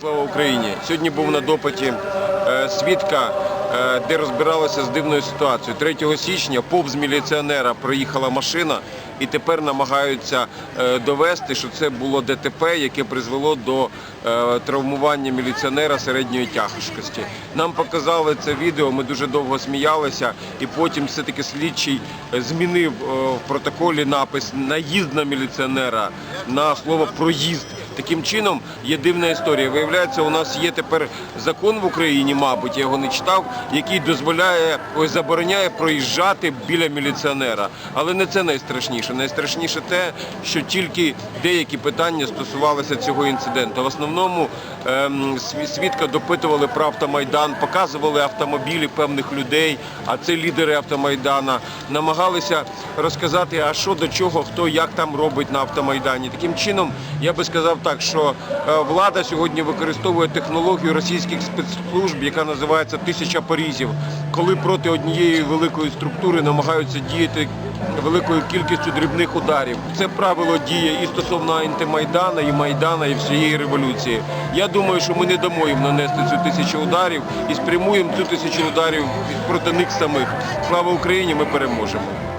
Слава Україні! Сьогодні був на допиті е, свідка, е, де розбиралися з дивною ситуацією. 3 січня повз міліціонера проїхала машина і тепер намагаються е, довести, що це було ДТП, яке призвело до травмування міліціонера середньої тяжкості. Нам показали це відео, ми дуже довго сміялися, і потім все-таки слідчий змінив в протоколі напис наїзд на міліціонера на слово проїзд. Таким чином є дивна історія. Виявляється, у нас є тепер закон в Україні, мабуть, я його не читав, який дозволяє, ось забороняє проїжджати біля міліціонера. Але не це найстрашніше. Найстрашніше те, що тільки деякі питання стосувалися цього інциденту. В основному ем, свідка допитували про автомайдан, показували автомобілі певних людей, а це лідери автомайдана, намагалися розказати, а що до чого, хто як там робить на автомайдані. Таким чином, я би сказав так, що е, влада сьогодні використовує технологію російських спецслужб, яка називається тисяча порізів, коли проти однієї великої структури намагаються діяти великою кількістю дрібних ударів. Це правило діє і стосовно антимайдана, і майдана, і всієї революції. Я думаю, що ми не дамо їм нанести цю тисячу ударів і спрямуємо цю тисячу ударів проти них самих. Слава Україні! Ми переможемо.